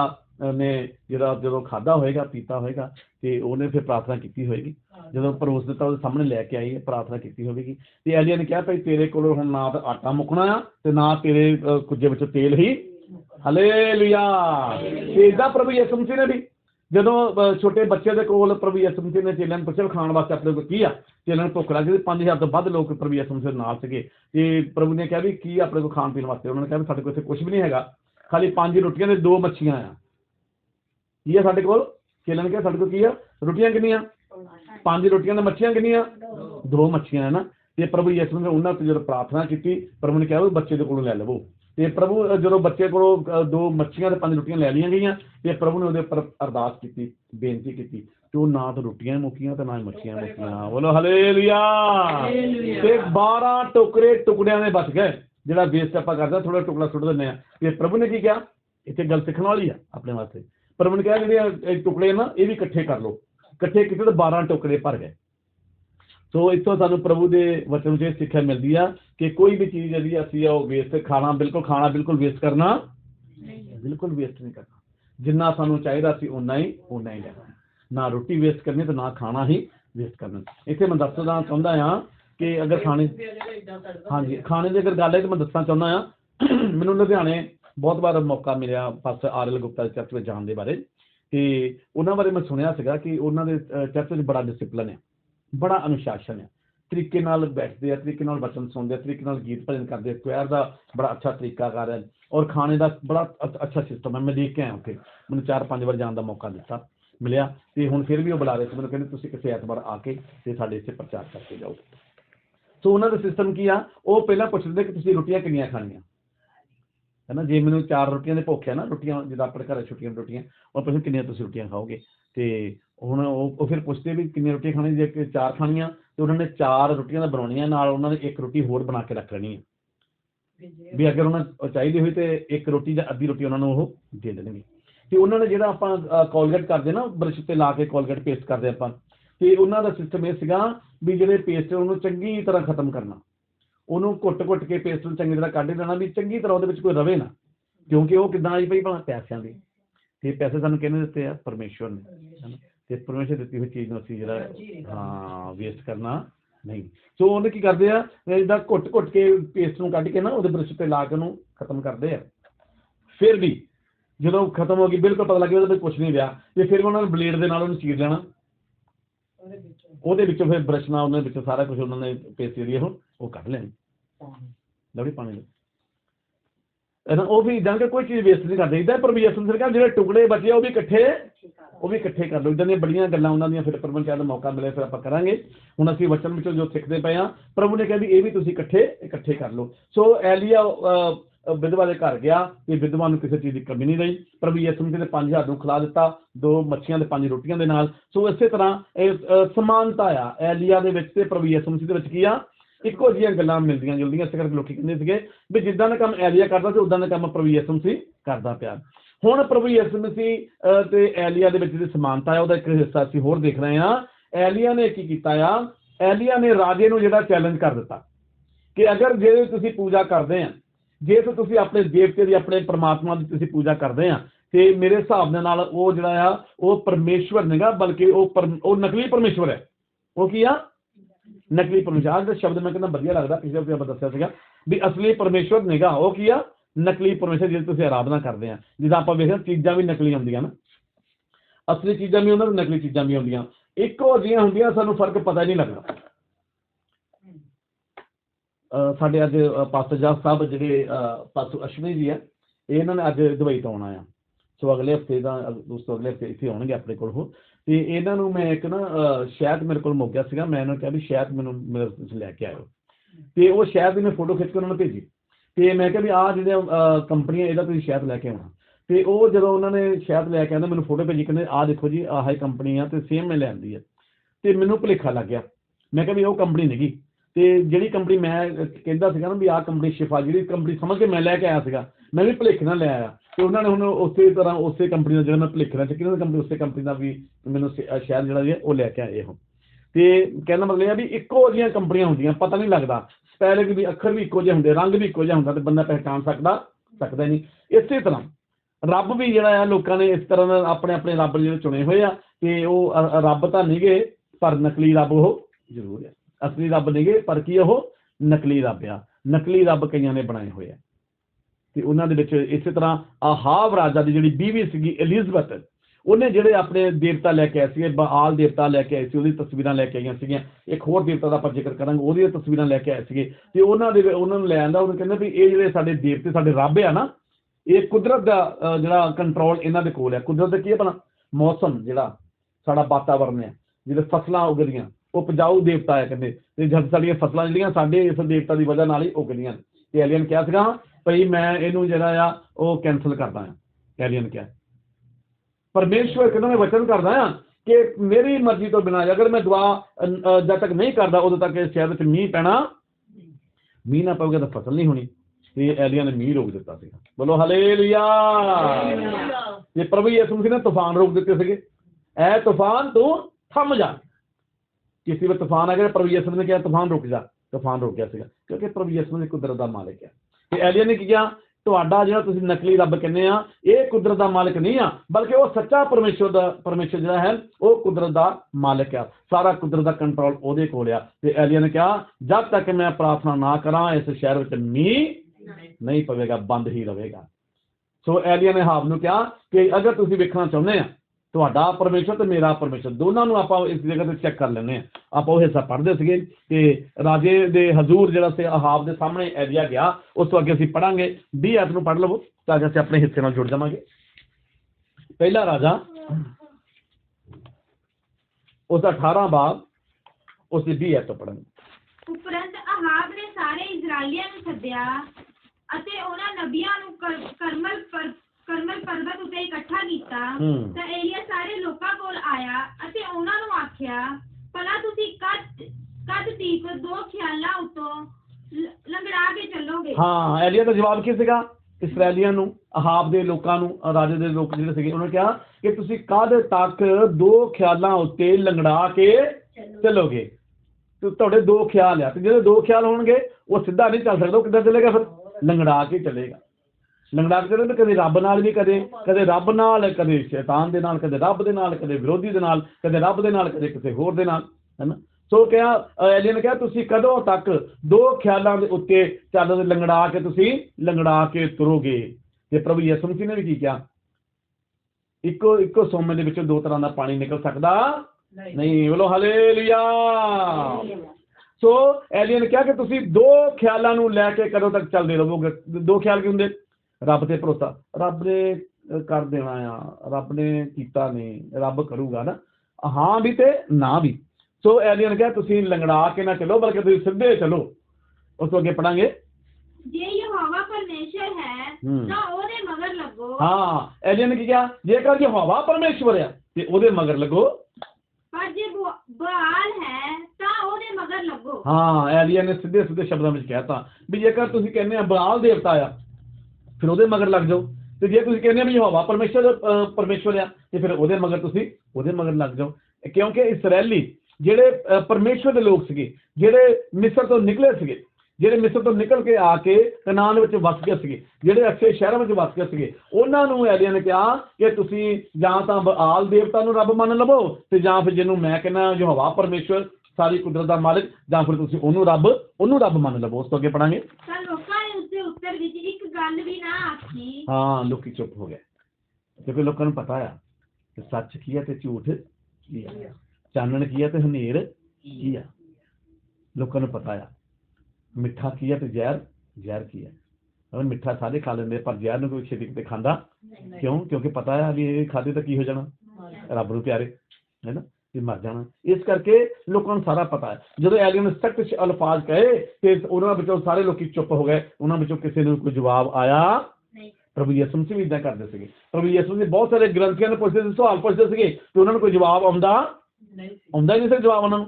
ਨੇ ਜਿਹੜਾ ਜਦੋਂ ਖਾਦਾ ਹੋਏਗਾ, ਪੀਤਾ ਹੋਏਗਾ ਤੇ ਉਹਨੇ ਫਿਰ ਪ੍ਰਾਰਥਨਾ ਕੀਤੀ ਹੋਏਗੀ। ਜਦੋਂ ਪਰੋਸ ਦਿੱਤਾ, ਉਹਦੇ ਸਾਹਮਣੇ ਲੈ ਕੇ ਆਈ ਪ੍ਰਾਰਥਨਾ ਕੀਤੀ ਹੋਵੇਗੀ। ਤੇ ਐਲੀਆ ਨੇ ਕਿਹਾ, ਭਈ ਤੇਰੇ ਕੋਲ ਹੁਣ ਨਾ ਤਾਂ ਆਟਾ ਮੁੱਕਣਾ ਆ ਤੇ ਨਾ ਤੇਰੇ ਕੁੱਜੇ ਵਿੱਚ ਤੇਲ ਹੀ ਹਲੇਲੂਇਆ। ਤੇ ਇਦਾਂ ਪ੍ਰਭੂ ਯਿਸੂ ਮਸੀਹ ਨੇ ਵੀ ਜਦੋਂ ਛੋਟੇ ਬੱਚੇ ਦੇ ਕੋਲ ਪ੍ਰਭੂ ਯਿਸੂ ਮਸੀਹ ਨੇ ਚੇਲਿਆਂ ਨੂੰ ਪੁੱਛਿਆ ਖਾਣ ਵਾਸਤੇ ਆਪਣੇ ਕੋਲ ਕੀ ਆ? ਚੇਲਿਆਂ ਨੂੰ ਭੁੱਖ ਲੱਗੀ 5000 ਤੋਂ ਵੱਧ ਲੋਕ ਪ੍ਰਭੂ ਯਿਸੂ ਮਸੀਹ ਦੇ ਨਾਲ ਸੀਗੇ। ਤੇ ਪ੍ਰਭੂ ਨੇ ਕਿਹਾ ਵੀ ਕੀ ਆਪਣੇ ਕੋਲ ਖਾਣ ਪੀਣ ਵਾਸਤੇ? ਉਹਨਾਂ ਨੇ ਕਿਹਾ ਵੀ ਸਾਡੇ ਕੋਲ ਇੱਥੇ ਕੁਝ ਵੀ ਨਹੀਂ ਹੈਗਾ। ਖਾਲੀ ਪੰਜ ਰੋਟੀਆਂ ਤੇ ਦੋ ਮੱਛੀਆਂ ਆ। ਕੀ ਆ ਸਾਡੇ ਕੋਲ? ਚੇਲਿਆਂ ਨੇ ਕਿਹਾ ਸਾਡੇ ਕੋਲ ਕੀ ਆ? ਰੋਟੀਆਂ ਕਿੰਨੀਆਂ? ਪੰਜ ਰੋਟੀਆਂ ਤੇ ਮੱਛੀਆਂ ਕਿੰਨੀਆਂ? ਦੋ ਮੱਛੀਆਂ ਹੈ ਨਾ? ਤੇ ਪ੍ਰਭੂ ਯਿਸੂ ਨੇ ਉਹਨਾਂ ਤੋਂ ਜਦੋਂ ਪ੍ਰਾਰਥਨਾ ਕੀਤੀ ਪ੍ਰਭੂ ਨੇ ਕਿਹਾ ਵੀ ਬੱਚੇ ਦੇ ਕੋਲੋਂ ਲੈ ਲਵੋ। ਤੇ ਪ੍ਰਭੂ ਜਦੋਂ ਬੱਚੇ ਕੋਲੋਂ ਦੋ ਮੱਛੀਆਂ ਤੇ ਪੰਜ ਰੋਟੀਆਂ ਲੈ ਲਈਆਂ ਗਈਆਂ ਤੇ ਪ੍ਰਭੂ ਨੇ ਉਹਦੇ ਉੱਪਰ ਅਰਦਾਸ ਕੀਤੀ ਬੇਨਤੀ ਕੀਤੀ ਤੇ ਉਹ ਨਾ ਤਾਂ ਰੋਟੀਆਂ ਮੁੱਕੀਆਂ ਤੇ ਨਾ ਮੱਛੀਆਂ ਮੁੱਕੀਆਂ। ਬੋਲੋ ਹਲੇਲੂਇਆ ਤੇ 12 ਟੁਕੜੇ ਟੁਕੜਿਆਂ ਦੇ ਬਚ ਗਏ। ਜਿਹੜਾ ਵੇਸਟ ਆਪਾਂ ਕਰਦੇ ਥੋੜਾ ਟੁਕੜਾ ਸੁੱਟ ਦਿੰਦੇ ਆ। ਤੇ ਪ੍ਰਭੂ ਨੇ ਕੀ ਕਿਹਾ? ਇੱਥੇ ਗੱਲ ਸਿੱਖਣ ਵਾਲੀ ਆ ਆਪਣੇ ਵਾਸਤੇ। ਪ੍ਰਭੂ ਨੇ ਕਿਹਾ ਜਿਹੜੇ ਇਹ- ਟੁਕੜੇ ਨਾ ਇਹ ਵੀ ਇਕੱਠੇ ਕਰ ਲਓ। ਇਕੱਠੇ ਕੀਤੇ ਤਾਂ 12 ਟੁਕੜੇ ਭਰ ਗਏ। ਸੋ ਇੱਥੋਂ ਸਾਨੂੰ ਪ੍ਰਭੂ ਦੇ ਵਚਨ ਵਿੱਚ ਇਹ ਸਿੱਖਿਆ ਮਿਲਦੀ ਆ ਕਿ ਕੋਈ ਵੀ ਚੀਜ਼ ਜਿਹੜੀ ਅਸੀਂ ਆ ਉਹ ਵੇਸਟ ਖਾਣਾ ਬਿਲਕੁਲ ਖਾਣਾ ਬਿਲਕੁਲ ਵੇਸਟ ਕਰਨਾ ਬਿਲਕੁਲ ਵੇਸਟ ਨਹੀਂ ਕਰਨਾ। ਜਿੰਨਾ ਸਾਨੂੰ ਚਾਹੀਦਾ ਸੀ ਉਨਾ ਹੀ ਉਨਾ ਹੀ ਲੈਣਾ। ਨਾ ਰੋਟੀ ਵੇਸਟ ਕਰਨੀ ਤੇ ਨਾ ਖਾਣਾ ਹੀ ਵੇਸਟ ਕਰਨਾ। ਇੱਥੇ ਮੈਂ ਦੱਸਣਾ ਚਾਹੁੰਦਾ ਆ ਕਿ ਅਗਰ ਖਾਣੇ ਹਾਂਜੀ ਖਾਣੇ ਦੀ ਅਗਰ ਗੱਲ ਹੈ ਤਾਂ ਮੈਂ ਦੱਸਣਾ ਚਾਹੁੰਦਾ ਆ। ਮੈਨੂੰ ਲੁਧਿਆਣੇ ਬਹੁਤ ਵਾਰ ਮੌਕਾ ਮਿਲਿਆ ਪਾਸਟਰ ਆਰਐਲ ਗੁਪਤਾ ਚਰਚ ਵਿੱਚ ਜਾਣ ਦੇ ਬਾਰੇ। ਤੇ ਉਹਨਾਂ ਬਾਰੇ ਮੈਂ ਸੁਣਿਆ ਸੀਗਾ ਕਿ ਉਹਨਾਂ ਦੇ ਚਰਚ ਵਿੱਚ ਬੜਾ ਡਿਸਪਲਿਨ ਹੈ, ਬੜਾ ਅਨੁਸ਼ਾਸਨ ਹੈ। ਤਰੀਕੇ ਨਾਲ ਬੈਠਦੇ ਆ, ਤਰੀਕੇ ਨਾਲ ਵਚਨ ਸੁਣਦੇ ਆ, ਤਰੀਕੇ ਨਾਲ ਗੀਤ ਭਜਨ ਕਰਦੇ ਆ। ਕੁਆਰ ਦਾ ਬੜਾ ਅੱਛਾ ਤਰੀਕਾ ਕਰ ਹੈ ਔਰ ਖਾਣੇ ਦਾ ਬੜਾ ਅੱਛਾ ਸਿਸਟਮ ਹੈ। ਮੈਂ ਦੇਖ ਕੇ ਆਇਆ ਉੱਥੇ, ਮੈਨੂੰ ਚਾਰ ਪੰਜ ਵਾਰ ਜਾਣ ਦਾ ਮੌਕਾ ਦਿੱਤਾ, ਮਿਲਿਆ ਤੇ ਹੁਣ ਫਿਰ ਵੀ ਉਹ ਬੁਲਾ ਰਹੇ ਸੀ। ਮੈਨੂੰ ਕਹਿੰਦੇ ਤੁਸੀਂ ਕਿਸੇ ਐਤਵਾਰ ਆ ਕੇ ਤੇ ਸਾਡੇ ਇੱਥੇ ਪ੍ਰਚਾਰ ਕਰਕੇ ਜਾਓ। ਸੋ ਉਹਨਾਂ ਦਾ ਸਿਸਟਮ ਕੀ ਆ? ਉਹ ਪਹਿਲਾਂ ਪੁੱਛਦੇ ਕਿ ਤੁਸੀਂ ਰੋਟੀਆਂ ਕਿੰਨੀਆਂ ਖਾਣੀਆਂ? ਹੈ ਨਾ ਜੇ ਮੈਨੂੰ ਚਾਰ ਰੋਟੀਆਂ ਦੇ ਭੁੱਖ ਹੈ ਨਾ, ਰੋਟੀਆਂ ਜਿੱਦਾਂ ਆਪਣੇ ਘਰੇ ਛੁੱਟੀਆਂ ਰੋਟੀਆਂ ਉਹ ਪੁੱਛਣ ਕਿੰਨੀਆਂ ਤੁਸੀਂ ਰੋਟੀਆਂ ਖਾਓਗੇ? ਤੇ ਹੁਣ ਉਹ ਫਿਰ ਪੁੱਛਦੇ ਵੀ ਕਿੰਨੀਆਂ ਰੋਟੀਆਂ ਖਾਣੀਆਂ, ਜੇ ਚਾਰ ਖਾਣੀਆਂ, ਤੇ ਉਹਨਾਂ ਨੇ ਚਾਰ ਰੋਟੀਆਂ ਦਾ ਬਣਾਉਣੀਆਂ, ਨਾਲ ਉਹਨਾਂ ਨੇ ਇੱਕ ਰੋਟੀ ਹੋਰ ਬਣਾ ਕੇ ਰੱਖ ਲੈਣੀ ਹੈ। ਵੀ ਅਗਰ ਉਹਨਾਂ ਚਾਹੀਦੀ ਹੋਈ ਤੇ ਇੱਕ ਰੋਟੀ ਜਾਂ ਅੱਧੀ ਰੋਟੀ ਉਹਨਾਂ ਨੂੰ ਉਹ ਦੇ ਦੇਣਗੇ। ਤੇ ਉਹਨਾਂ ਨੇ ਜਿਹੜਾ ਆਪਾਂ ਕੋਲਗੇਟ ਕਰਦੇ ਨਾ, ਬਰਸ਼ ਤੇ ਲਾ ਕੇ ਕੋਲਗੇਟ ਪੇਸਟ ਕਰਦੇ ਆਪਾਂ, ਤੇ ਉਹਨਾਂ ਦਾ ਸਿਸਟਮ ਇਹ ਸੀਗਾ ਵੀ ਜਿਹੜੇ ਪੇਸਟ ਉਹਨੂੰ ਚੰਗੀ ਤਰ੍ਹਾਂ ਖਤਮ ਕਰਨਾ। ਉਹਨੂੰ ਘੁੱਟ-ਘੁੱਟ ਕੇ ਪੇਸਟ ਨੂੰ ਚੰਗੀ ਤਰ੍ਹਾਂ ਕੱਢ ਦੇਣਾ ਵੀ ਚੰਗੀ ਤਰ੍ਹਾਂ ਉਹਦੇ ਵਿੱਚ ਕੋਈ ਰਵੇ ਨਾ। ਕਿਉਂਕਿ ਉਹ ਕਿਦਾਂ ਆਈ ਪਈ ਭਲਾ? ਪੈਸਿਆਂ ਦੀ। ਤੇ ਪੈਸੇ ਸਾਨੂੰ ਕਿਹਨੇ ਦਿੱਤੇ ਆ? ਪਰਮੇਸ਼ਵਰ ਨੇ? ਤੇ ਪਰਮੇਸ਼ਵਰ ਦਿੱਤੀ ਹੋਈ ਚੀਜ਼ ਨੂੰ ਅਸੀਂ ਜਿਹੜਾ ਹਾਂ ਵੇਸਟ ਕਰਨਾ ਨਹੀਂ। ਸੋ ਉਹਨੇ ਕੀ ਕਰਦੇ ਆ? ਇਹਦਾ ਘੁੱਟ-ਘੁੱਟ ਕੇ ਪੇਸਟ ਨੂੰ ਕੱਢ ਕੇ ਨਾ ਉਹਦੇ ਬਰਸ਼ ਤੇ ਲਾ ਕੇ ਉਹਨੂੰ ਖਤਮ ਕਰਦੇ ਆ। ਫਿਰ ਵੀ ਜਦੋਂ ਖਤਮ ਹੋ ਗਈ ਬਿਲਕੁਲ ਪਤਾ ਲੱਗ ਗਿਆ ਉਹਦੇ ਵਿੱਚ ਕੁਝ ਨਹੀਂ ਰਿਹਾ। ਤੇ ਫਿਰ ਉਹਨਾਂ ਨੇ ਬਲੇਡ ਦੇ ਨਾਲ ਉਹਨੂੰ ਚੀਰ ਲੈਣਾ। ਉਹਦੇ ਵਿੱਚੋਂ ਫਿਰ ਬ੍ਰਸ਼ ਨਾਲ ਉਹਨਾਂ ਦੇ ਵਿੱਚੋਂ ਸਾਰਾ ਕੁਝ ਉਹਨਾਂ ਨੇ ਪੇਸਟ ਜਿਹੜੀ ਉਹ ਉਹ ਕੱਢ ਲੈਣੀ। ਲਵੜੀ ਪਾਣੀ ਇਹਨਾਂ ਉਹ ਵੀ ਜਾਣ ਕੇ ਕੋਈ ਚੀਜ਼ ਵੇਸਟ ਨਹੀਂ ਕਰਦੇ। ਇਦਾਂ ਯਿਸੂ ਸਰਕਾਰ ਜਿਹੜੇ ਟੁਕੜੇ ਬਚੇ ਉਹ ਵੀ ਇਕੱਠੇ ਉਹ ਵੀ ਇਕੱਠੇ ਕਰ ਲਓ। ਇਦਾਂ ਦੀਆਂ ਬੜੀਆਂ ਗੱਲਾਂ ਉਹਨਾਂ ਦੀਆਂ ਫਿਰ ਪ੍ਰਭੂ ਚਾਹ ਦਾ ਮੌਕਾ ਮਿਲੇ ਫਿਰ ਆਪਾਂ ਕਰਾਂਗੇ। ਹੁਣ ਅਸੀਂ ਵਚਨ ਵਿੱਚੋਂ ਜੋ ਸਿੱਖਦੇ ਪਏ ਆ ਪ੍ਰਭੂ ਨੇ ਕਿਹਾ ਵੀ ਇਹ ਵੀ ਤੁਸੀਂ ਇਕੱਠੇ ਇਕੱਠੇ ਕਰ ਲਓ। ਸੋ ਐਲੀਆ ਵਿਧਵਾ ਦੇ ਘਰ ਗਿਆ ਤੇ ਵਿਧਵਾ ਨੂੰ ਕਿਸੇ ਚੀਜ਼ ਦੀ ਕਮੀ ਨਹੀਂ ਰਹੀ। ਪ੍ਰਭੂ ਯਿਸੂ ਮਸੀਹ ਨੇ 5000 ਨੂੰ ਖਿਲਾ ਦਿੱਤਾ ਦੋ ਮੱਛੀਆਂ ਤੇ ਪੰਜ ਰੋਟੀਆਂ ਦੇ ਨਾਲ। ਸੋ ਇਸੇ ਤਰ੍ਹਾਂ ਇਹ ਸਮਾਨਤਾ ਆ ਐਲੀਆ ਦੇ ਵਿੱਚ ਤੇ ਪ੍ਰਭੂ ਯਿਸੂ ਮਸੀਹ ਦੇ ਵਿੱਚ ਕੀ ਆ? ਇੱਕੋ ਜਿਹੀਆਂ ਗੱਲਾਂ ਮਿਲਦੀਆਂ ਜੁਲਦੀਆਂ ਇਸੇ ਕਰਕੇ ਲੋਕੀ ਕਹਿੰਦੇ ਸੀਗੇ ਵੀ ਜਿੱਦਾਂ ਦਾ ਕੰਮ ਐਲੀਆ ਕਰਦਾ ਸੀ ਉਦਾਂ ਦਾ ਕੰਮ ਪ੍ਰਭੂ ਯਿਸੂ ਮਸੀਹ ਕਰਦਾ ਪਿਆ। ਹੁਣ ਪ੍ਰਭੂ ਯਿਸੂ ਮਸੀਹ ਅਹ, ਤੇ ਐਲੀਆ ਦੇ ਵਿੱਚ ਜਿਹੜੀ ਸਮਾਨਤਾ ਹੈ ਉਹਦਾ ਇੱਕ ਹਿੱਸਾ ਅਸੀਂ ਹੋਰ ਦੇਖ ਰਹੇ ਹਾਂ। ਐਲੀਆ ਨੇ ਕੀ ਕੀਤਾ ਆ? ਐਲੀਆ ਨੇ ਰਾਜੇ ਨੂੰ ਜਿਹੜਾ ਚੈਲੰਜ ਕਰ ਦਿੱਤਾ ਕਿ ਅਗਰ ਜੇ ਤੁਸੀਂ ਪੂਜਾ ਕਰਦੇ ਆ ਜੇ ਤਾਂ ਤੁਸੀਂ ਆਪਣੇ ਦੇਵਤੇ ਦੀ, ਆਪਣੇ ਪ੍ਰਮਾਤਮਾ ਦੀ ਤੁਸੀਂ ਪੂਜਾ ਕਰਦੇ ਆ, ਤੇ ਮੇਰੇ ਹਿਸਾਬ ਦੇ ਨਾਲ ਉਹ ਜਿਹੜਾ ਆ, ਉਹ ਪਰਮੇਸ਼ਵਰ ਨਹੀਂਗਾ ਬਲਕਿ ਉਹ ਪਰਮ- ਉਹ ਨਕਲੀ ਪਰਮੇਸ਼ਵਰ ਹੈ। ਉਹ ਕੀ ਆ? ਨਕਲੀ ਪਰਮੇਸ਼ਵਰ। ਆਹ ਸ਼ਬਦ ਮੈਂ ਕਹਿੰਦਾ ਵਧੀਆ ਲੱਗਦਾ, ਪਿਛਲੇ ਹਫ਼ਤੇ ਆਪਾਂ ਦੱਸਿਆ ਸੀਗਾ ਵੀ ਅਸਲੀ ਪਰਮੇਸ਼ਵਰ ਨਹੀਂਗਾ ਉਹ ਕੀ ਆ? ਨਕਲੀ ਪਰਮੇਸ਼ਵਰ ਜਿਹਦੀ ਤੁਸੀਂ ਆਰਾਧਨਾ ਕਰਦੇ ਆ। ਜਿੱਦਾਂ ਆਪਾਂ ਵੇਖਿਆ ਚੀਜ਼ਾਂ ਵੀ ਨਕਲੀ ਹੁੰਦੀਆਂ ਨਾ। ਅਸਲੀ ਚੀਜ਼ਾਂ ਵੀ ਹੁੰਦੀਆਂ ਤੇ ਨਕਲੀ ਚੀਜ਼ਾਂ ਵੀ ਹੁੰਦੀਆਂ ਇੱਕੋ ਜਿਹੀਆਂ ਹੁੰਦੀਆਂ, ਸਾਨੂੰ ਫ਼ਰਕ ਪਤਾ ਹੀ ਨਹੀਂ ਲੱਗਦਾ। ਸਾਡੇ ਅੱਜ, ਅਹ ਪਾਸਟਰ ਜਸ ਸਾਹਿਬ ਜਿਹੜੇ, ਅਹ ਪਾਸਟਰ ਅਸ਼ਵਨੀ ਜੀ ਆ ਇਹਨਾਂ ਨੇ ਅੱਜ ਦੁਬਈ ਤੋਂ ਆਉਣਾ ਆ। ਸੋ ਅਗਲੇ ਹਫ਼ਤੇ ਦਾ ਅਹ ਦੋਸਤੋ ਅਗਲੇ ਹਫ਼ਤੇ ਇੱਥੇ ਆਉਣਗੇ ਆਪਣੇ ਕੋਲ ਉਹ ਤੇ ਇਹਨਾਂ ਨੂੰ ਮੈਂ ਇੱਕ ਨਾ ਸ਼ਾਇਦ ਮੇਰੇ ਕੋਲ ਮੁੱਕ ਗਿਆ ਸੀਗਾ, ਮੈਂ ਇਹਨਾਂ ਨੂੰ ਕਿਹਾ ਵੀ ਸ਼ਾਇਦ ਮੈਨੂੰ ਮੇਰੇ ਤੁਸੀਂ ਲੈ ਕੇ ਆਇਓ। ਤੇ ਉਹ ਸ਼ਾਇਦ ਦੀ ਮੈਂ ਫੋਟੋ ਖਿੱਚ ਕੇ ਉਹਨਾਂ ਨੂੰ ਭੇਜੀ। ਤੇ ਮੈਂ ਕਿਹਾ ਵੀ ਆਹ ਜਿਹੜੇ ਕੰਪਨੀਆਂ, ਇਹਦਾ ਤੁਸੀਂ ਸ਼ਾਇਦ ਲੈ ਕੇ ਆਉਣਾ। ਤੇ ਉਹ ਜਦੋਂ ਉਹਨਾਂ ਨੇ ਸ਼ਾਇਦ ਲੈ ਕੇ ਆਂਦੇ ਮੈਨੂੰ ਫੋਟੋ ਭੇਜੀ, ਕਹਿੰਦੇ, ਆਹ ਦੇਖੋ ਜੀ, ਆਹ ਹੀ ਕੰਪਨੀ ਆ ਤੇ ਸੇਮ ਮੈਂ ਲੈਂਦੀ ਆ। ਤੇ ਮੈਨੂੰ ਭੁਲੇਖਾ ਲੱਗ ਗਿਆ। ਮੈਂ ਕਿਹਾ ਵੀ ਉਹ ਕੰਪਨੀ ਨਹੀਂਗੀ ਤੇ ਜਿਹੜੀ ਕੰਪਨੀ ਮੈਂ ਕਹਿੰਦਾ ਸੀਗਾ ਨਾ ਵੀ ਆਹ ਕੰਪਨੀ ਸ਼ਿਫਾ ਜਿਹੜੀ ਕੰਪਨੀ ਸਮਝ ਕੇ ਮੈਂ ਲੈ ਕੇ ਆਇਆ ਸੀਗਾ ਮੈਂ ਵੀ ਭੁਲੇਖੇ ਨਾਲ ਲੈ ਆਇਆ। ਤੇ ਉਹਨਾਂ ਨੇ ਹੁਣ ਉਸੇ ਤਰ੍ਹਾਂ ਉਸੇ ਕੰਪਨੀ ਦਾ ਜਿਹੜਾ ਮੈਂ ਭੁਲੇਖੇ ਨਾਲ ਚੱਕੀ ਉਹਨਾਂ ਕੰਪਨੀ ਉਸੇ ਕੰਪਨੀ ਦਾ ਵੀ ਮੈਨੂੰ ਸ਼- ਅਹ, ਜਿਹੜਾ ਵੀ ਉਹ ਲੈ ਕੇ ਆਏ ਉਹ ਤੇ ਕਹਿੰਦਾ ਮਤਲਬ ਇਹ ਆ ਵੀ ਇੱਕੋ ਜਿਹੀਆਂ ਕੰਪਨੀਆਂ ਹੁੰਦੀਆਂ ਪਤਾ ਨਹੀਂ ਲੱਗਦਾ। ਸਪੈਲਿੰਗ ਵੀ ਅੱਖਰ ਵੀ ਇੱਕੋ ਜਿਹੇ ਹੁੰਦੇ ਰੰਗ ਵੀ ਇੱਕੋ ਜਿਹਾ ਹੁੰਦਾ ਤੇ ਬੰਦਾ ਪਹਿਚਾਨ ਸਕਦਾ ਸਕਦਾ ਨਹੀਂ। ਇਸੇ ਤਰ੍ਹਾਂ ਰੱਬ ਵੀ ਜਿਹੜਾ ਆ ਲੋਕਾਂ ਨੇ ਇਸ ਤਰ੍ਹਾਂ ਨਾਲ ਆਪਣੇ ਆਪਣੇ ਰੱਬ ਜਿਹੜੇ ਚੁਣੇ ਹੋਏ ਆ ਤੇ ਉਹ ਰੱਬ ਤਾਂ ਨਹੀਂਗੇ ਪਰ ਨਕਲੀ ਰੱਬ ਉਹ ਜ਼ਰੂਰ ਹੈ ਅਸਲੀ ਰੱਬ ਨਹੀਂਗੇ ਪਰ ਕੀ ਉਹ? ਨਕਲੀ ਰੱਬ ਆ। ਨਕਲੀ ਰੱਬ ਕਈਆਂ ਨੇ ਬਣਾਏ ਹੋਏ ਆ। ਤੇ ਉਹਨਾਂ ਦੇ ਵਿੱਚ ਇਸੇ ਤਰ੍ਹਾਂ ਆਹਾਬ ਰਾਜਾ ਦੀ ਜਿਹੜੀ ਬੀਵੀ ਸੀਗੀ ਐਲਿਜ਼ਬeth ਉਹਨੇ ਜਿਹੜੇ ਆਪਣੇ ਦੇਵਤਾ ਲੈ ਕੇ ਆਏ ਸੀਗੇ ਬਾਲ ਦੇਵਤਾ ਲੈ ਕੇ ਆਏ ਸੀ, ਉਹਦੀ ਤਸਵੀਰਾਂ ਲੈ ਕੇ ਆਈਆਂ ਸੀਗੀਆਂ। ਇੱਕ ਹੋਰ ਦੇਵਤਾ ਦਾ ਆਪਾਂ ਜ਼ਿਕਰ ਕਰਾਂਗੇ ਉਹਦੀਆਂ ਤਸਵੀਰਾਂ ਲੈ ਕੇ ਆਏ ਸੀਗੇ। ਤੇ ਉਹਨਾਂ ਦੇ ਉਹਨਾਂ ਨੂੰ ਲੈ ਆਂਦਾ, ਉਹਨੂੰ ਕਹਿੰਦੇ ਵੀ ਇਹ ਜਿਹੜੇ ਸਾਡੇ ਦੇਵਤੇ, ਸਾਡੇ ਰੱਬ ਆ ਨਾ, ਇਹ ਕੁਦਰਤ ਦਾ ਜਿਹੜਾ ਕੰਟਰੋਲ ਇਹਨਾਂ ਦੇ ਕੋਲ ਹੈ ਕੁਦਰਤ ਦਾ ਕੀ ਹੈ ਆਪਣਾ ਮੌਸਮ ਜਿਹੜਾ ਸਾਡਾ ਵਾਤਾਵਰਨ ਹੈ ਜਿਹੜੇ ਫਸਲਾਂ ਉਗਦੀਆਂ। ਉਪਜਾਊ ਦੇਵਤਾ ਹੈ ਕਹਿੰਦੇ। ਤੇ ਜਦ ਸਾਡੀਆਂ ਫਸਲਾਂ ਜਿਹੜੀਆਂ ਸਾਡੇ ਇਸ ਦੇਵਤਾ ਦੀ ਵਜ੍ਹਾ ਨਾਲ ਹੀ ਉਗਦੀਆਂ ਤੇ ਐਲੀਅਨ ਕਿਹਾ ਸੀਗਾ ਭਈ ਮੈਂ ਇਹਨੂੰ ਜਿਹੜਾ ਆ ਉਹ ਕੈਨਸਲ ਕਰਦਾ ਆ। ਐਲੀਅਨ ਕਿਹਾ। ਪਰਮੇਸ਼ਵਰ ਕਹਿੰਦਾ ਮੈਂ ਵਚਨ ਕਰਦਾ ਆ ਕਿ ਮੇਰੀ ਮਰਜ਼ੀ ਤੋਂ ਬਿਨਾਂ ਅਗਰ ਮੈਂ ਦੁਆ ਜਦ ਤੱਕ ਨਹੀਂ ਕਰਦਾ ਉਦੋਂ ਤੱਕ ਇਸ ਸ਼ਹਿਰ ਵਿੱਚ ਮੀਂਹ ਪੈਣਾ ਮੀਂਹ ਨਾ ਪਊਗਾ ਤਾਂ ਫਸਲ ਨਹੀਂ ਹੋਣੀ। ਤੇ ਐਲੀਆਂ ਨੇ ਮੀਂਹ ਰੋਕ ਦਿੱਤਾ ਸੀਗਾ। ਬੋਲੋ ਹਲੇਲੂਇਆ ਤੇ ਪ੍ਰਭੂ ਯਿਸੂ ਨੇ ਤੂਫਾਨ ਰੋਕ ਦਿੱਤੇ ਸੀਗੇ। ਐ ਤੂਫਾਨ ਤੂੰ ਥੰਮ ਜਾ। ਕਿਸੇ ਵੀ ਤੂਫਾਨ ਆ ਗਿਆ, ਪ੍ਰਭੂ ਯਿਸੂ ਨੇ ਕਿਹਾ, ਤੂਫਾਨ ਰੁਕ ਜਾ, ਤੂਫਾਨ ਰੁਕ ਗਿਆ ਸੀਗਾ, ਕਿਉਂਕਿ ਪ੍ਰਭੂ ਯਿਸੂ ਨੇ ਕੁਦਰਤ ਦਾ ਮਾਲਕ ਹੈ ਤੇ ਐਲੀਆ ਨੇ ਕੀ ਕਿਹਾ, ਤੁਹਾਡਾ ਜਿਹੜਾ ਤੁਸੀਂ ਨਕਲੀ ਰੱਬ ਕਹਿੰਦੇ ਆ, ਇਹ ਕੁਦਰਤ ਦਾ ਮਾਲਕ ਨਹੀਂ ਆ, ਬਲਕਿ ਉਹ ਸੱਚਾ ਪਰਮੇਸ਼ਵਰ ਦਾ, ਪਰਮੇਸ਼ਵਰ ਜਿਹੜਾ ਹੈ, ਉਹ ਕੁਦਰਤ ਦਾ ਮਾਲਕ ਆ। ਸਾਰਾ ਕੁਦਰਤ ਦਾ ਕੰਟਰੋਲ ਉਹਦੇ ਕੋਲ ਆ। ਤੇ ਐਲੀਆ ਨੇ ਕਿਹਾ, ਜਦ ਤੱਕ ਮੈਂ ਪ੍ਰਾਰਥਨਾ ਨਾ ਕਰਾਂ, ਇਸ ਸ਼ਹਿਰ ਵਿੱਚ ਮੀਂਹ ਨਹੀਂ ਪਵੇਗਾ, ਬੰਦ ਹੀ ਰਹੇਗਾ। ਸੋ ਐਲੀਆ ਨੇ ਹਾਬ ਨੂੰ ਕਿਹਾ ਕਿ ਅਗਰ ਤੁਸੀਂ ਵੇਖਣਾ ਚਾਹੁੰਦੇ ਆ ਤੁਹਾਡਾ ਪਰਮੇਸ਼ਵਰ ਤੇ ਮੇਰਾ ਪਰਮੇਸ਼ਵਰ ਦੋਨਾਂ ਨੂੰ ਆਪਾਂ ਇਸ ਜਗ੍ਹਾ ਤੇ ਚੈੱਕ ਕਰ ਲੈਂਦੇ ਆ ਆਪਾਂ ਉਹ ਹਿੱਸਾ ਪੜ੍ਹਦੇ ਸੀਗੇ ਤੇ ਰਾਜੇ ਦੇ ਹਜ਼ੂਰ ਜਿਹੜਾ ਸੀ ਅਹਾਬ ਦੇ ਸਾਹਮਣੇ ਐਲੀਆ ਗਿਆ, ਉਸ ਤੋਂ ਅੱਗੇ ਅਸੀਂ ਪੜਾਂਗੇ 20 ਐਤ ਨੂੰ ਪੜ੍ਹ ਲਵੋ, ਤਾਂ ਕਿ ਅਸੀਂ ਆਪਣੇ ਹਿੱਸੇ ਨਾਲ ਜੁੜ ਜਾਵਾਂਗੇ। ਪਹਿਲਾ ਰਾਜਾ, ਉਸ ਦਾ 18 ਬਾਬ ਉਸ ਦੀ 20 ਐਤ ਤੋਂ ਪੜਾਂਗੇ ਉਪਰੰਤ ਆਹਾਬ ਨੇ ਸਾਰੇ ਇਜ਼ਰਾਈਲੀਆਂ ਨੂੰ ਸੱਦਿਆ ਅਤੇ ਉਹਨਾਂ ਨਬੀਆਂ ਨੂੰ ਕਰਮਲ ਕਰਮਲ ਪਰਬਤ ਉਤੇ ਇਕੱਠਾ ਕੀਤਾ ਤਾਂ ਏਲੀਆ ਸਾਰੇ ਲੋਕਾਂ ਕੋਲ ਆਇਆ ਅਤੇ ਉਹਨਾਂ ਨੂੰ ਆਖਿਆ ਭਲਾ ਤੁਸੀਂ ਕਦ ਕਦ ਦੀਪ ਦੋ ਖਿਆਲਾਂ ਉਤੋਂ ਲੰਗੜਾ ਕੇ ਚੱਲੋਗੇ? ਹਾਂ ਐਲੀਆ ਦਾ ਜਵਾਬ ਕੀ ਸੀਗਾ? ਇਸرائیਲੀਆਂ ਨੂੰ ਅਹਾਬ ਦੇ ਲੋਕਾਂ ਨੂੰ ਰਾਜੇ ਦੇ ਲੋਕ ਜਿਹੜੇ ਸੀਗੇ ਉਹਨਾਂ ਕਿਹਾ ਕਿ ਤੁਸੀਂ ਕਦ ਤੱਕ ਦੋ ਖਿਆਲਾਂ ਉੱਤੇ ਲੰਗੜਾ ਕੇ ਚੱਲੋਗੇ। ਤੇ ਤੁਹਾਡੇ ਦੋ ਖਿਆਲ ਆ ਤੇ ਜਿਹੜੇ ਦੋ ਖਿਆਲ ਹੋਣਗੇ ਉਹ ਸਿੱਧਾ ਨਹੀਂ ਚੱਲ ਸਕਦਾ ਉਹ ਕਿੱਦਾਂ ਚੱਲੇਗਾ ਫਿਰ? ਲੰਗੜਾ ਕੇ ਚਲੇਗਾ ਲੰਗੜਾ ਕੇ ਚੱਲੇਗਾ ਕਦੇ ਰੱਬ ਨਾਲ ਵੀ ਕਦੇ ਕਦੇ ਰੱਬ ਨਾਲ ਕਦੇ ਸ਼ੈਤਾਨ ਦੇ ਨਾਲ ਕਦੇ ਰੱਬ ਦੇ ਨਾਲ ਕਦੇ ਵਿਰੋਧੀ ਦੇ ਨਾਲ ਕਦੇ ਰੱਬ ਦੇ ਨਾਲ ਕਦੇ ਕਿਸੇ ਹੋਰ ਦੇ ਨਾਲ ਹੈਨਾ? ਸੋ ਕਿਹਾ ਅ, ਐਲੀਆ ਨੇ ਕਿਹਾ ਤੁਸੀਂ ਕਦੋਂ ਤੱਕ ਦੋ ਖਿਆਲਾਂ ਦੇ ਉੱਤੇ ਚੱਲਦੇ ਲੰਗੜਾ ਕੇ ਤੁਸੀਂ ਲੰਗੜਾ ਕੇ ਤੁਰੋਗੇ? ਤੇ ਪ੍ਰਭੂ ਯਿਸੂ ਮਸੀਹ ਨੇ ਵੀ ਕੀ ਕਿਹਾ? ਇੱਕੋ ਇੱਕੋ ਸੋਮੇ ਦੇ ਵਿੱਚੋਂ ਦੋ ਤਰ੍ਹਾਂ ਦਾ ਪਾਣੀ ਨਿਕਲ ਸਕਦਾ ਨਹੀਂ। ਬੋਲੋ ਹਾਲੇਲੂਇਆ। ਸੋ ਐਲੀਅਨ ਕਿਹਾ ਕਿ ਤੁਸੀਂ ਦੋ ਖਿਆਲਾਂ ਨੂੰ ਲੈ ਕੇ ਕਦੋਂ ਤੱਕ ਚੱਲਦੇ ਰਹੋਗੇ? ਦੋ ਖਿਆਲ ਕੀ ਹੁੰਦੇ? ਰੱਬ ਤੇ ਭਰੋਸਾ। ਰੱਬ ਨੇ ਕਰ ਦੇਣਾ ਆ। ਰੱਬ ਨੇ ਕੀਤਾ ਨਹੀਂ। ਰੱਬ ਕਰੂਗਾ ਨਾ। ਹਾਂ ਵੀ ਤੇ ਨਾ ਵੀ। ਸੋ ਐਲੀਅਨ ਕਿਹਾ ਤੁਸੀਂ ਲੰਗੜਾ ਕੇ ਨਾ ਚੱਲੋ ਬਲਕਿ ਤੁਸੀਂ ਸਿੱਧੇ ਚੱਲੋ। ਉਸ ਤੋਂ ਅੱਗੇ ਪੜਾਂਗੇ। ਜੇ ਯਹੋਵਾ ਪਰਮੇਸ਼ਰ ਹੈ। ਤਾਂ ਉਹਦੇ ਮਗਰ ਲੱਗੋ। ਹਾਂ ਐਲੀਅਨ ਨੇ ਕੀ ਕਿਹਾ? ਜੇਕਰ ਜੇ ਹਵਾ ਪਰਮੇਸ਼ਵਰ ਆ ਤੇ ਉਹਦੇ ਮਗਰ ਲੱਗੋ। ਪਰ ਜੇ ਬਾਲ ਹੈ ਤਾਂ ਉਹਦੇ ਮਗਰ ਲੱਗੋ। ਹਾਂ ਐਲੀਅਨ ਨੇ ਸਿੱਧੇ ਸਿੱਧੇ ਸ਼ਬਦਾਂ ਵਿੱਚ ਕਹਿਤਾ ਵੀ ਜੇਕਰ ਤੁਸੀਂ ਕਹਿੰਦੇ ਆ ਬਾਲ ਦੇਵਤਾ ਆ ਫਿਰ ਉਹਦੇ ਮਗਰ ਲੱਗ ਜਾਓ। ਤੇ ਜੇ ਤੁਸੀਂ ਕਹਿੰਦੇ ਆ ਵੀ ਹਵਾ ਪਰਮੇਸ਼ਰ ਪਰਮੇਸ਼ਰ ਆ, ਤੇ ਫਿਰ ਉਹਦੇ ਮਗਰ ਤੁਸੀਂ, ਉਹਦੇ ਮਗਰ ਲੱਗ ਜਾਓ। ਕਿਉਂਕਿ ਇਸرائیਲੀ ਜਿਹੜੇ ਪਰਮੇਸ਼ਰ ਦੇ ਲੋਕ ਸੀਗੇ, ਜਿਹੜੇ ਮਿਸਰ ਤੋਂ ਨਿਕਲੇ ਸੀਗੇ, ਜਿਹੜੇ ਮਿਸਰ ਤੋਂ ਨਿਕਲ ਕੇ ਆ ਕੇ ਕਨਾਨ ਵਿੱਚ ਵਸ ਗਏ ਸੀਗੇ, ਜਿਹੜੇ ਅੱਛੇ ਸ਼ਹਿਰਾਂ ਵਿੱਚ ਵਸ ਗਏ ਸੀਗੇ, ਉਹਨਾਂ ਨੂੰ ਐਲੀਆਂ ਨੇ ਕਿਹਾ ਕਿ ਤੁਸੀਂ ਜਾਂ ਤਾਂ ਬਾਲ ਦੇਵਤਾ ਨੂੰ ਰੱਬ ਮੰਨ ਲਵੋ, ਤੇ ਜਾਂ ਫਿਰ ਜਿਹਨੂੰ ਮੈਂ ਕਹਿੰਦਾ ਜੋ ਹਵਾ ਪਰਮੇਸ਼ਰ ਸਾਰੀ ਕੁਦਰਤ ਦਾ ਮਾਲਕ, ਜਾਂ ਫਿਰ ਤੁਸੀਂ ਉਹਨੂੰ ਰੱਬ ਉਹਨੂੰ ਰੱਬ ਮੰਨ ਲਵੋ। ਉਸ ਤੋਂ ਅੱਗੇ ਪੜਾਂਗੇ ਤਾਂ ਲੋਕਾਂ ਨੇ ਉਸਦੇ ਉੱਤਰ ਵਿੱਚ ਇੱਕ ਗੱਲ ਵੀ ਨਾ ਆਖੀ। ਹਾਂ ਲੋਕੀ ਚੁੱਪ ਹੋ ਗਏ। ਕਿਉਂਕਿ ਲੋਕਾਂ ਨੂੰ ਪਤਾ ਆ ਕਿ ਸੱਚ ਕੀ ਹੈ ਤੇ ਝੂਠ ਕੀ ਆ। ਚਾਨਣ ਕੀ ਹੈ ਤੇ ਹਨੇਰ ਕੀ ਆ। ਲੋਕਾਂ ਨੂੰ ਪਤਾ ਆ ਮਿੱਠਾ ਕੀ ਹੈ ਤੇ ਜ਼ਹਿਰ ਜ਼ਹਿਰ ਕੀ ਹੈ ਉਹ ਮਿੱਠਾ ਸਾਰੇ ਖਾ ਲੈਂਦੇ ਪਰ ਜ਼ਹਿਰ ਨੂੰ ਕੋਈ ਛੇਤੀ ਕਿਤੇ ਖਾਂਦਾ ਕਿਉਂ? ਕਿਉਂਕਿ ਪਤਾ ਆ ਵੀ ਇਹ ਖਾਦੇ ਤਾਂ ਕੀ ਹੋ ਜਾਣਾ? ਰੱਬ ਨੂੰ ਪਿਆਰੇ ਹੈ ਨਾ? ਇਹ ਮਰ ਜਾਣਾ ਇਸ ਕਰਕੇ ਲੋਕਾਂ ਨੂੰ ਸਾਰਾ ਪਤਾ ਹੈ ਜਦੋਂ ਐਲੀਅਨ ਨੇ ਸਖਤ ਅਲਫਾਜ਼ ਕਹੇ ਤੇ ਉਹਨਾਂ ਵਿੱਚੋਂ ਸਾਰੇ ਲੋਕੀ ਚੁੱਪ ਹੋ ਗਏ ਉਹਨਾਂ ਵਿੱਚੋਂ ਕਿਸੇ ਨੂੰ ਕੋਈ ਜਵਾਬ ਆਇਆ ਨਹੀਂ ਪ੍ਰਭੂ ਯਿਸੂ ਮਸੀਹ ਵੀ ਇਦਾਂ ਕਰਦੇ ਸੀਗੇ ਪ੍ਰਭੂ ਯਿਸੂ ਨੇ ਬਹੁਤ ਸਾਰੇ ਗ੍ਰੰਥੀਆਂ ਨੂੰ ਪੁੱਛਦੇ ਸੀ ਸਵਾਲ ਪੁੱਛਦੇ ਸੀਗੇ ਤੇ ਉਹਨਾਂ ਨੂੰ ਕੋਈ ਜਵਾਬ ਆਉਂਦਾ ਆਉਂਦਾ ਹੀ ਨਹੀਂ ਸੀ ਜਵਾਬ ਉਹਨਾਂ ਨੂੰ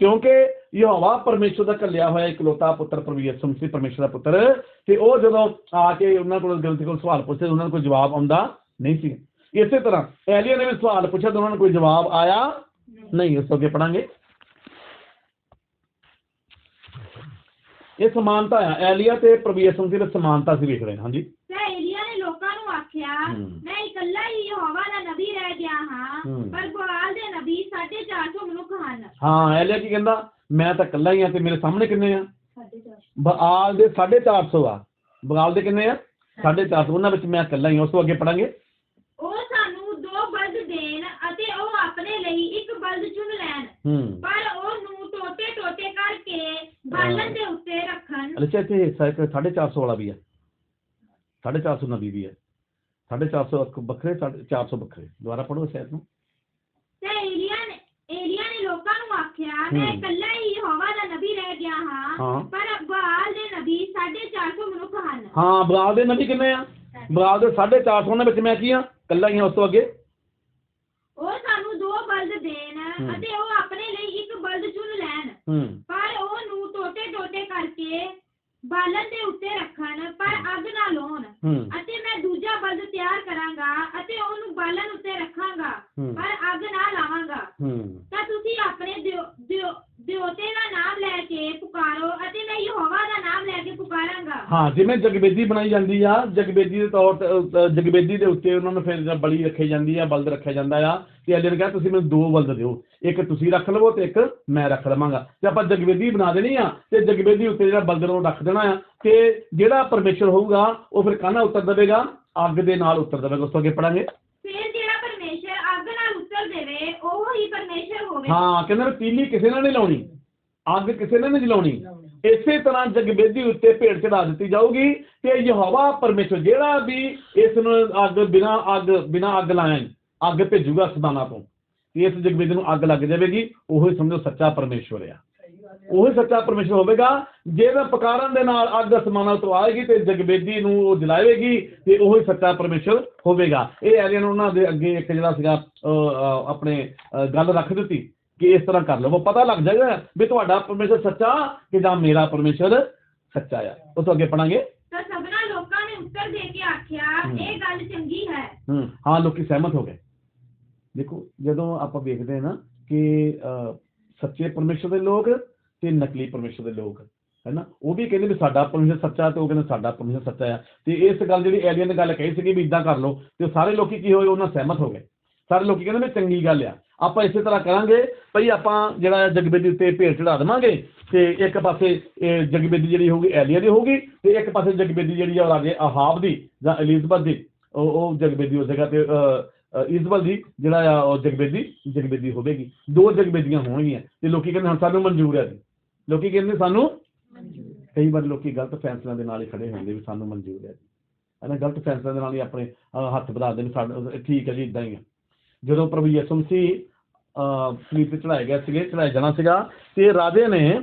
ਕਿਉਂਕਿ ਯਹੋਵਾ ਪਰਮੇਸ਼ਰ ਦਾ ਕੱਲਿਆ ਹੋਇਆ ਇਕਲੌਤਾ ਪੁੱਤਰ ਪ੍ਰਭੂ ਯਿਸੂ ਮਸੀਹ ਪਰਮੇਸ਼ਰ ਦਾ ਪੁੱਤਰ ਤੇ ਉਹ ਜਦੋਂ ਆ ਕੇ ਉਹਨਾਂ ਕੋਲ ਗ੍ਰੰਥੀ ਕੋਲ ਸਵਾਲ ਪੁੱਛਦੇ ਉਹਨਾਂ ਨੂੰ ਕੋਈ ਜਵਾਬ ਆਉਂਦਾ ਨਹੀਂ ਸੀ ਇਸੇ ਤਰ੍ਹਾਂ ਐਲੀਆ ਨੇ ਵੀ ਸਵਾਲ ਪੁੱਛਿਆ ਤੇ ਉਹਨਾਂ ਨੂੰ ਕੋਈ ਜਵਾਬ ਆਇਆ? ਨਹੀਂ ਉਸ ਤੋਂ ਅੱਗੇ ਪੜਾਂਗੇ ਇਹ ਸਮਾਨਤਾ ਆ ਐਲੀਆ ਤੇ ਮਸੀਹ ਦੀ ਸਮਾਨਤਾ ਸੀ ਵੇਖ ਰਹੇ ਹਾਂ ਹਾਂਜੀ। ਤਾਂ ਏਲੀਆ ਨੇ ਲੋਕਾਂ ਨੂੰ ਆਖਿਆ ਹੂੰ। ਮੈਂ ਇਕੱਲਾ ਹੀ ਯਹੋਵਾ ਦਾ ਨਬੀ ਰਹਿ ਗਿਆ ਹਾਂ। ਪਰ ਬਾਲ ਦੇ ਨਬੀ 450 ਮਨੁੱਖ ਹਨ। ਹਾਂ ਐਲੀਆ ਕੀ ਕਹਿੰਦਾ? ਮੈਂ ਤਾਂ ਇਕੱਲਾ ਹੀ ਆ ਤੇ ਮੇਰੇ ਸਾਹਮਣੇ ਕਿੰਨੇ ਆ? 450 ਬਆਲ ਦੇ 450 ਆ। ਬਗਾਲ ਦੇ ਕਿੰਨੇ ਆ? 450 ਉਹਨਾਂ ਵਿੱਚ ਮੈਂ ਇਕੱਲਾ ਹੀ ਉਸ ਤੋਂ ਅੱਗੇ ਪੜਾਂਗੇ ਉਹ ਸਾਨੂੰ ਦੋ ਬਲਦ ਦੇਣ ਅਤੇ ਉਹ ਆਪਣੇ ਲਈ ਇੱਕ ਬਲਦ ਚੁਣ ਲੈਣ ਹੂੰ। ਪਰ ਉਹਨੂੰ ਟੋਟੇ ਟੋਟੇ ਕਰਕੇ ਬਾਲਣ ਦੇ ਉੱਤੇ ਰੱਖਣ। ਅੱਛਾ ਇੱਥੇ ਹਿੱਸਾ ਇੱਕ 450 ਵਾਲਾ ਵੀ ਆ 450 ਨਬੀ ਵੀ ਹੈ। 450 ਇੱਕ ਵੱਖਰੇ 450 ਵੱਖਰੇ। ਦੁਬਾਰਾ ਪੜੋ ਸ਼ਾਇਦ ਨੂੰ। ਤੇ ਏਲੀਆ ਨੇ ਏਲੀਆ ਨੇ ਲੋਕਾਂ ਨੂੰ ਆਖਿਆ ਮੈਂ ਹੂੰ। ਇਕੱਲਾ ਹੀ ਯਹੋਵਾ ਦਾ ਨਬੀ ਰਹਿ ਗਿਆ ਹਾਂ ਹਾਂ। ਪਰ ਬਾਲ ਦੇ ਨਬੀ 450 ਮਨੁੱਖ ਹਨ। ਹਾਂ ਬਗਾਲ ਦੇ ਨਬੀ ਕਿੰਨੇ ਆ? ਬਗਾਲ ਦੇ 450 ਉਹਨਾਂ ਵਿੱਚ ਮੈਂ ਕੀ ਆ? ਇਕੱਲਾ ਹੀ ਆ ਉਸ ਤੋਂ ਅੱਗੇ ਉਹ ਸਾਨੂੰ ਦੋ ਬਲਦ ਦੇਣ ਹੂੰ। ਅਤੇ ਉਹ ਆਪਣੇ ਲਈ ਇੱਕ ਬਲਦ ਚੁਣ ਲੈਣ ਹੂੰ। ਪਰ ਉਹਨੂੰ ਟੋਟੇ ਟੋਟੇ ਕਰਕੇ ਬਾਲਣ ਦੇ ਉੱਤੇ ਰੱਖਣ ਪਰ ਅੱਗ ਨਾ ਲਾਉਣ। ਹੂੰ। ਅਤੇ ਮੈਂ ਦੂਜਾ ਬਲਦ ਤਿਆਰ ਕਰਾਂਗਾ ਅਤੇ ਉਹਨੂੰ ਬਾਲਣ ਉੱਤੇ ਰੱਖਾਂਗਾ ਹੂੰ। ਪਰ ਅੱਗ ਨਾ ਲਾਵਾਂਗਾ। ਹੂੰ। ਤਾਂ ਤੁਸੀਂ ਆਪਣੇ ਦਿਓ- ਦਿਓ- ਦਿਓਤੇ ਦਾ ਨਾਮ ਲੈ ਕੇ ਪੁਕਾਰੋ ਅਤੇ ਮੈਂ ਯਹੋਵਾ ਦਾ ਨਾਮ ਲੈ ਕੇ ਪੁਕਾਰਾਂਗਾ ਹਾਂ ਜਿਵੇਂ ਜਗਬੇਦੀ ਬਣਾਈ ਜਾਂਦੀ ਆ ਜਗਬੇਦੀ ਦੇ ਤੌਰ ਤੇ ਅਹ, ਜਗਬੇਦੀ ਦੇ ਉੱਤੇ ਉਹਨਾਂ ਨੂੰ ਫਿਰ ਬਲੀ ਰੱਖੀ ਜਾਂਦੀ ਆ ਬਲਦ ਰੱਖਿਆ ਜਾਂਦਾ ਆ। ਤੇ ਅਜੇ ਨੇ ਕਿਹਾ ਤੁਸੀਂ ਮੈਨੂੰ ਦੋ ਬਲਦ ਦਿਓ। ਇੱਕ ਤੁਸੀਂ ਰੱਖ ਲਵੋ ਤੇ ਇੱਕ ਮੈਂ ਰੱਖ ਲਵਾਂਗਾ। ਤੇ ਆਪਾਂ ਜਗਬੇਦੀ ਬਣਾ ਦੇਣੀ ਆ ਤੇ ਜਗਬੇਦੀ ਉੱਤੇ ਜਿਹੜਾ ਬਲਦ ਨੂੰ ਰੱਖ ਦੇਣਾ ਆ ਤੇ ਜਿਹੜਾ ਪਰਮੇਸ਼ਰ ਹੋਊਗਾ ਉਹ ਫਿਰ ਕਾਹਨਾ ਉੱਤਰ ਦੇਵੇਗਾ? ਅੱਗ ਦੇ ਨਾਲ ਉੱਤਰ ਦੇਵੇਗਾ। ਉਸ ਤੋਂ ਅੱਗੇ ਪੜਾਂਗੇ। ਫਿਰ ਜਿਹੜਾ ਪਰਮੇਸ਼ਰ ਅੱਗ ਨਾਲ ਉੱਤਰ ਦੇਵੇ ਉਹ ਹੀ ਪਰਮੇਸ਼ਰ ਹੋਵੇ। ਹਾਂ ਕਹਿੰਦੇ ਤੀਲੀ ਕਿਸੇ ਨੇ ਨਹੀਂ ਲਾਉਣੀ। ਅੱਗ ਕਿਸੇ ਨੇ ਨਹੀਂ ਜਲਾਉਣੀ। ਇਸੇ ਤਰ੍ਹਾਂ ਜਗਬੇਦੀ ਉੱਤੇ ਭੇਡ ਚੜਾ ਦਿੱਤੀ ਜਾਊਗੀ ਤੇ ਯਹੋਵਾ ਪਰਮੇਸ਼ਰ ਜਿਹੜਾ ਵੀ ਇਸ ਨੂੰ ਅੱਗ ਬਿਨਾ ਅੱਗ ਬਿਨਾ ਅੱਗ ਲਾਇਆ ਅੱਗ ਭੇਜੂਗਾ ਸਦਾਨਾ ਤੋਂ। ਇਸ ਜਗਬੇਦੀ ਨੂੰ ਅੱਗ ਲੱਗ ਜਾਵੇਗੀ, ਉਹ ਹੀ ਸਮਝੋ ਸੱਚਾ ਪਰਮੇਸ਼ਵਰ ਆ। ਉਹ ਸੱਚਾ ਪਰਮੇਸ਼ਰ ਹੋਵੇਗਾ ਜਿਹਦਾ ਪਕਾਰਨ ਦੇ ਨਾਲ ਅੱਗ ਅਸਮਾਨਾਂ ਤੋਂ ਆਏਗੀ ਤੇ ਜਗਬੇਦੀ ਨੂੰ ਉਹ ਜਲਾਏਗੀ, ਤੇ ਉਹ ਹੀ ਸੱਚਾ ਪਰਮੇਸ਼ਰ ਹੋਵੇਗਾ। ਇਹ ਐਲੀਅਨ ਉਹਨਾਂ ਦੇ ਅੱਗੇ ਇੱਕ ਜਿਹੜਾ ਸੀਗਾ ਆਪਣੇ ਗੱਲ ਰੱਖ ਦਿੱਤੀ। ਕਿ ਇਸ ਤਰ੍ਹਾਂ ਕਰ ਲਵੋ ਪਤਾ ਲੱਗ ਜਾਏਗਾ ਵੀ ਤੁਹਾਡਾ ਪਰਮੇਸ਼ਰ ਸੱਚਾ ਕਿ ਜਾਂ ਮੇਰਾ ਪਰਮੇਸ਼ਰ ਸੱਚਾ ਆ। ਉਸ ਤੋਂ ਅੱਗੇ ਪੜਾਂਗੇ ਤਾਂ ਸਭਨਾ ਲੋਕਾਂ ਨੇ ਉੱਤਰ ਦੇ ਕੇ ਆਖਿਆ। ਇਹ ਗੱਲ ਚੰਗੀ ਹੈ। ਹੂੰ। ਹਾਂ ਲੋਕੀ ਸਹਿਮਤ ਹੋ ਗਏ। ਦੇਖੋ ਜਦੋਂ ਆਪਾਂ ਵੇਖਦੇ ਹਾਂ ਨਾ ਕਿ ਸੱਚੇ ਪਰਮੇਸ਼ਰ ਦੇ ਲੋਕ ਤੇ ਨਕਲੀ ਪਰਮੇਸ਼ਰ ਦੇ ਲੋਕ ਹੈਨਾ? ਉਹ ਵੀ ਕਹਿੰਦੇ ਵੀ ਸਾਡਾ ਪਰਮੇਸ਼ਰ ਸੱਚਾ ਤੇ ਉਹ ਕਹਿੰਦੇ ਸਾਡਾ ਪਰਮੇਸ਼ਰ ਸੱਚਾ ਆ। ਤੇ ਇਸ ਗੱਲ ਜਿਹੜੀ ਐਲੀਅਨ ਨੇ ਗੱਲ ਕਹੀ ਸੀਗੀ ਵੀ ਇਦਾਂ ਕਰ ਲਓ ਤੇ ਸਾਰੇ ਲੋਕੀ ਕੀ ਹੋਏ? ਉਹਨਾਂ ਸਹਿਮਤ ਹੋ ਗਏ। ਸਾਰੇ ਲੋਕੀ ਕਹਿੰਦੇ ਵੀ ਚੰਗੀ ਗੱਲ ਆ। ਆਪਾਂ ਇਸੇ ਤਰ੍ਹਾਂ ਕਰਾਂਗੇ ਭਈ ਆਪਾਂ ਜਿਹੜਾ ਜਗਬੇਦੀ ਉੱਤੇ ਭੇਟ ਚੜਾ ਦੇਵਾਂਗੇ ਤੇ ਇੱਕ ਪਾਸੇ ਇਹ ਜਗਬੇਦੀ ਜਿਹੜੀ ਹੋਊਗੀ ਐਲੀਆ ਦੀ ਹੋਊਗੀ ਤੇ ਇੱਕ ਪਾਸੇ ਜਗਬੇਦੀ ਜਿਹੜੀ ਆ ਉਹ ਲਾਗੇ ਆਹਾਬ ਦੀ ਜਾਂ ਐਲਿਜ਼ਬeth ਦੀ। ਉਹ ਉਹ ਜਗਬੇਦੀ ਹੋ ਜਾਏਗਾ ਤੇ ਇਜ਼ਬਲ ਦੀ ਜਿਹੜਾ ਆ ਉਹ ਜਗਬੇਦੀ ਜਗਬੇਦੀ ਹੋਵੇਗੀ। ਦੋ ਜਗਬੇਦੀਆਂ ਹੋਣਗੀਆਂ। ਤੇ ਲੋਕੀ ਕਹਿੰਦੇ ਹੁਣ ਸਾਨੂੰ ਮਨਜ਼ੂਰ ਹੈ ਜੀ। ਲੋਕੀ ਕਹਿੰਦੇ ਸਾਨੂੰ ਕਈ ਵਾਰ ਲੋਕੀ ਗਲਤ ਫੈਸਲਿਆਂ ਦੇ ਨਾਲ ਹੀ ਖੜੇ ਹੁੰਦੇ ਵੀ ਸਾਨੂੰ ਮਨਜ਼ੂਰ ਹੈ ਜੀ। ਇਹਨਾਂ ਗਲਤ ਫੈਸਲਿਆਂ ਦੇ ਨਾਲ ਹੀ ਆਪਣੇ ਹੱਥ ਵਧਾ ਦੇਣ ਸਾਡੇ ਠੀਕ ਹੈ ਜੀ ਇਦਾਂ ਹੀ। ਜਦੋਂ ਪ੍ਰਭੂ ਯਿਸੂ ਮਸੀਹ ਅ ਤੇ ਚੜਾਇਆ ਗਿਆ ਸੀਗੇ ਚੜਾਇਆ ਜਾਣਾ ਸੀਗਾ ਅਤੇ ਰਾਜੇ ਨੇ